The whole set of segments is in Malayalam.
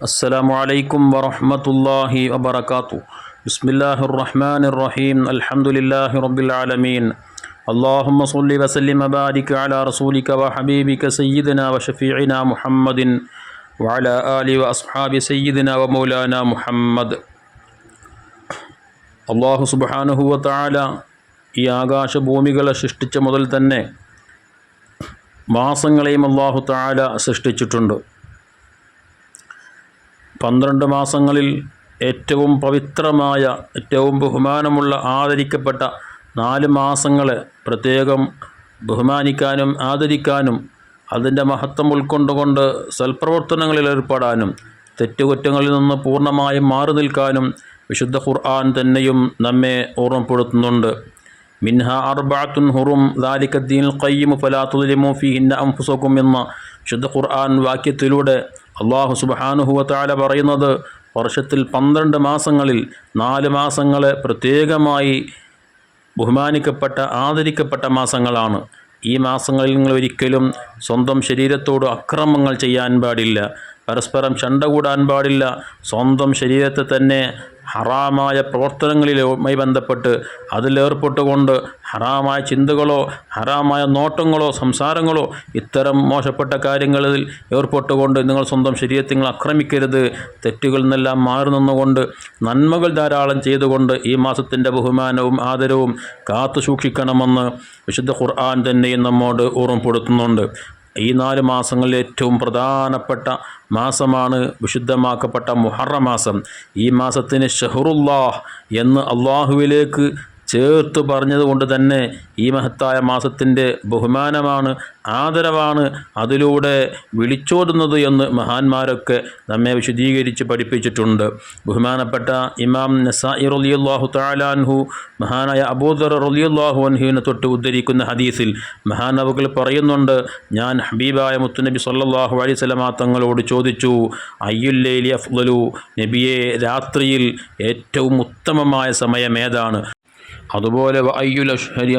السلام عليكم ورحمة الله وبركاته بسم الله الرحمن الرحيم الحمد لله رب العالمين اللهم صل وسلم وبارك على رسولك وحبيبك سيدنا وشفيعنا محمد وعلى آله وأصحاب سيدنا ومولانا محمد അള്ളാഹു സുബാനുഹുവ താല ഈ ആകാശഭൂമികളെ സൃഷ്ടിച്ച മുതൽ തന്നെ മാസങ്ങളെയും അള്ളാഹു താല സൃഷ്ടിച്ചിട്ടുണ്ട് പന്ത്രണ്ട് മാസങ്ങളിൽ ഏറ്റവും പവിത്രമായ ഏറ്റവും ബഹുമാനമുള്ള ആദരിക്കപ്പെട്ട നാല് മാസങ്ങളെ പ്രത്യേകം ബഹുമാനിക്കാനും ആദരിക്കാനും അതിന്റെ മഹത്വം ഉൾക്കൊണ്ടുകൊണ്ട് സൽപ്രവർത്തനങ്ങളിൽ ഏർപ്പെടാനും തെറ്റുകുറ്റങ്ങളിൽ നിന്ന് പൂർണമായും മാറി നിൽക്കാനും വിശുദ്ധ ഖുർആൻ തന്നെയും നമ്മെ ഓർമ്മപ്പെടുത്തുന്നുണ്ട്. മിൻഹ അർബാത്തുൻ ഹുറും ദാലിക്കദ്ദീൻ ഖയ്യിമു ഫലാത്തുലിമു ഫിഹിന്ന അംഫുസോക്കും എന്ന വിശുദ്ധ ഖുർആൻ വാക്യത്തിലൂടെ അള്ളാഹു സുബാനുഹുവ താല പറയുന്നത് വർഷത്തിൽ പന്ത്രണ്ട് മാസങ്ങളിൽ നാല് മാസങ്ങളെ പ്രത്യേകമായി ബഹുമാനിക്കപ്പെട്ട ആദരിക്കപ്പെട്ട മാസങ്ങളാണ്. ഈ മാസങ്ങളിൽ നിങ്ങൾ ഒരിക്കലും സ്വന്തം ശരീരത്തോട് അക്രമങ്ങൾ ചെയ്യാൻ പാടില്ല. പരസ്പരം ചണ്ട കൂടാൻ പാടില്ല. സ്വന്തം ശരീരത്തെ തന്നെ ഹറാമായ പ്രവർത്തനങ്ങളിലുമായി ബന്ധപ്പെട്ട് അതിലേർപ്പെട്ടുകൊണ്ട് ഹറാമായ ചിന്തകളോ ഹറാമായ നോട്ടങ്ങളോ സംസാരങ്ങളോ ഇത്തരം മോശപ്പെട്ട കാര്യങ്ങളിൽ ഏർപ്പെട്ടുകൊണ്ട് നിങ്ങൾ സ്വന്തം ശരീരത്തെ നിങ്ങൾ ആക്രമിക്കരുത്. തെറ്റുകളിൽ നിന്നെല്ലാം മാറി നിന്നുകൊണ്ട് നന്മകൾ ധാരാളം ചെയ്തുകൊണ്ട് ഈ മാസത്തിന്റെ ബഹുമാനവും ആദരവും കാത്തു സൂക്ഷിക്കണമെന്ന് വിശുദ്ധ ഖുർആൻ തന്നെയും നമ്മോട് ഓർമ്മപ്പെടുത്തുന്നുണ്ട്. ഈ നാല് മാസങ്ങളിൽ ഏറ്റവും പ്രധാനപ്പെട്ട മാസമാണ് വിശുദ്ധമാക്കപ്പെട്ട മുഹറ മാസം. ഈ മാസത്തിന് ഷഹറുല്ലാഹ് എന്ന് അള്ളാഹുവിലേക്ക് ചേർത്ത് പറഞ്ഞതുകൊണ്ട് തന്നെ ഈ മഹത്തായ മാസത്തിന്റെ ബഹുമാനമാണ് ആദരവാണ് അതിലൂടെ വിളിച്ചോടുന്നത് എന്ന് മഹാന്മാരൊക്കെ നമ്മെ വിശദീകരിച്ച് പഠിപ്പിച്ചിട്ടുണ്ട്. ബഹുമാനപ്പെട്ട ഇമാം നസായി റലിയുല്ലാഹു താലാൻഹു മഹാനായ അബൂദർ റലിയുല്ലാഹു അൻഹുവിനെ തൊട്ട് ഉദ്ധരിക്കുന്ന ഹദീസിൽ മഹാനവകൾ പറയുന്നുണ്ട് ഞാൻ ഹബീബായ മുത്തുനബി സല്ലാഹു അലൈഹി സ്വലമാ തങ്ങളോട് ചോദിച്ചു അയ്യുല്ലേലി അഫ്ലു നബിയെ രാത്രിയിൽ ഏറ്റവും ഉത്തമമായ സമയം ഏതാണ്? അതുപോലെ അയ്യുൽ അഷ്ഹരി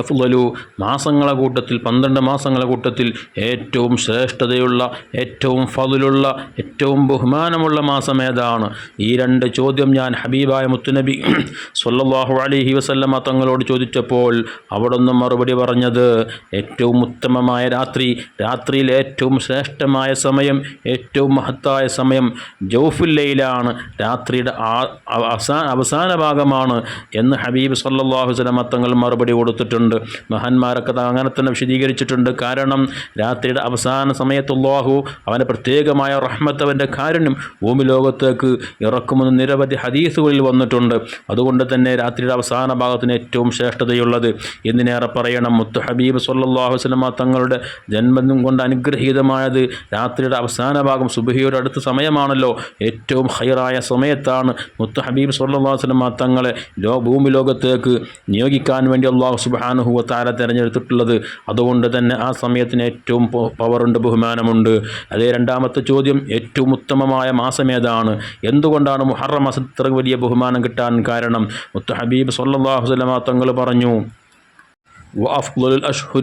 മാസങ്ങളെ കൂട്ടത്തിൽ പന്ത്രണ്ട് മാസങ്ങളെ കൂട്ടത്തിൽ ഏറ്റവും ശ്രേഷ്ഠതയുള്ള ഏറ്റവും ഫതിലുള്ള ഏറ്റവും ബഹുമാനമുള്ള മാസം ഏതാണ്? ഈ രണ്ട് ചോദ്യം ഞാൻ ഹബീബായ മുത്തുനബി സൊല്ലാഹു അലഹി വസല്ലമ തങ്ങളോട് ചോദിച്ചപ്പോൾ അവിടുന്ന് മറുപടി പറഞ്ഞത് ഏറ്റവും ഉത്തമമായ രാത്രി രാത്രിയിൽ ഏറ്റവും ശ്രേഷ്ഠമായ സമയം ഏറ്റവും മഹത്തായ സമയം ജൗഫുല്ലയിലാണ് രാത്രിയുടെ അവസാന അവസാന ഭാഗമാണ് എന്ന് ഹബീബ് സല്ലാഹു വസല്ലമ മത്തങ്ങൾ മറുപടി കൊടുത്തിട്ടുണ്ട്. മഹാന്മാരൊക്കെ അങ്ങനെ തന്നെ വിശദീകരിച്ചിട്ടുണ്ട്. കാരണം രാത്രിയുടെ അവസാന സമയത്ത് അള്ളാഹു അവന്റെ പ്രത്യേകമായ റഹ്മത്ത് അവന്റെ കാരുണ്യം ഭൂമി ലോകത്തേക്ക് ഇറക്കുമെന്ന് നിരവധി ഹദീസുകളിൽ വന്നിട്ടുണ്ട്. അതുകൊണ്ട് തന്നെ രാത്രിയുടെ അവസാന ഭാഗത്തിന് ഏറ്റവും ശ്രേഷ്ഠതയുള്ളത്. എന്തിനേറെ പറയണം മുത്ത് ഹബീബ് സല്ലാഹു വസ്ലമ തങ്ങളുടെ ജന്മം കൊണ്ട് അനുഗ്രഹീതമായത് രാത്രിയുടെ അവസാന ഭാഗം സുബഹിയുടെ അടുത്ത സമയമാണല്ലോ. ഏറ്റവും ഹൈറായ സമയത്താണ് മുത്ത് ഹബീബ് സല്ലാ വസ്ലമ തങ്ങളെ ലോ ഭൂമി ലോകത്തേക്ക് നിയോഗിക്കാൻ വേണ്ടി അള്ളാഹു സുബാനുഹുവ താര തിരഞ്ഞെടുത്തിട്ടുള്ളത്. അതുകൊണ്ട് തന്നെ ആ സമയത്തിന് ഏറ്റവും പവറുണ്ട് ബഹുമാനമുണ്ട്. അതേ രണ്ടാമത്തെ ചോദ്യം ഏറ്റവും ഉത്തമമായ മാസം ഏതാണ്? എന്തുകൊണ്ടാണ് മുഹറ മാസത്തിൽ ഇത്ര വലിയ ബഹുമാനം കിട്ടാൻ കാരണം? മുത്ത ഹബീബ് സല്ലാഹു വസ്ലമ തങ്ങൾ പറഞ്ഞു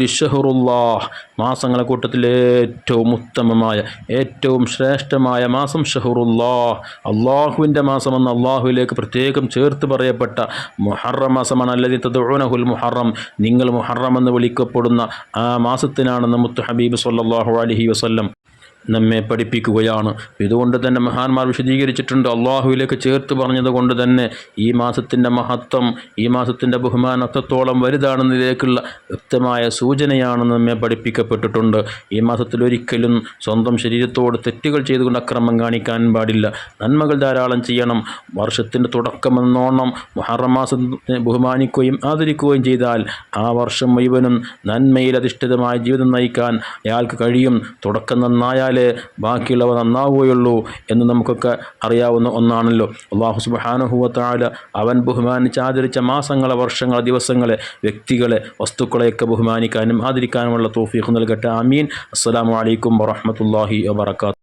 ഷഹറുല്ലാഹ് മാസങ്ങളെ കൂട്ടത്തിൽ ഏറ്റവും ഉത്തമമായ ഏറ്റവും ശ്രേഷ്ഠമായ മാസം ഷഹറുല്ലാഹ് അള്ളാഹുവിന്റെ മാസമെന്ന് അള്ളാഹുവിലേക്ക് പ്രത്യേകം ചേർത്ത് പറയപ്പെട്ട മുഹറം മാസമാണ്. അല്ലതി തദ്ഹുൽ മുഹറം. നിങ്ങൾ മുഹറം എന്ന് വിളിക്കപ്പെടുന്ന ആ മാസത്തിനാണെന്ന് മുത്ത് ഹബീബ് സല്ലാഹു അലഹി വസ്ല്ലം നമ്മെ പഠിപ്പിക്കുകയാണ്. ഇതുകൊണ്ട് തന്നെ മഹാന്മാർ വിശദീകരിച്ചിട്ടുണ്ട്. അള്ളാഹുവിലേക്ക് ചേർത്ത് പറഞ്ഞതുകൊണ്ട് തന്നെ ഈ മാസത്തിന്റെ മഹത്വം ഈ മാസത്തിന്റെ ബഹുമാനം അത്രത്തോളം വലുതാണെന്നതിലേക്കുള്ള വ്യക്തമായ സൂചനയാണ് നമ്മെ പഠിപ്പിക്കപ്പെട്ടിട്ടുണ്ട്. ഈ മാസത്തിൽ ഒരിക്കലും സ്വന്തം ശരീരത്തോട് തെറ്റുകൾ ചെയ്തുകൊണ്ട് അക്രമം കാണിക്കാൻ പാടില്ല. നന്മകൾ ധാരാളം ചെയ്യണം. വർഷത്തിന്റെ തുടക്കമെന്നോണം മാസത്തെ ബഹുമാനിക്കുകയും ആദരിക്കുകയും ചെയ്താൽ ആ വർഷം മുഴുവനും നന്മയിൽ അധിഷ്ഠിതമായ ജീവിതം നയിക്കാൻ അയാൾക്ക് കഴിയും. തുടക്കം നന്നായാൽ ബാക്കിയുള്ളവ നന്നാവുകയുള്ളൂ എന്ന് നമുക്കൊക്കെ അറിയാവുന്ന ഒന്നാണല്ലോ. അള്ളാഹു സുബാനുഹൂവത്താൽ അവൻ ബഹുമാനിച്ച് ആദരിച്ച മാസങ്ങളെ വർഷങ്ങളെ ദിവസങ്ങളെ വ്യക്തികളെ വസ്തുക്കളെയൊക്കെ ബഹുമാനിക്കാനും ആദരിക്കാനുമുള്ള തോഫീഖ് നൽകട്ടെ. അമീൻ അസ്സാം വലൈക്കും വറഹമത്തല്ലാഹി വാത്തു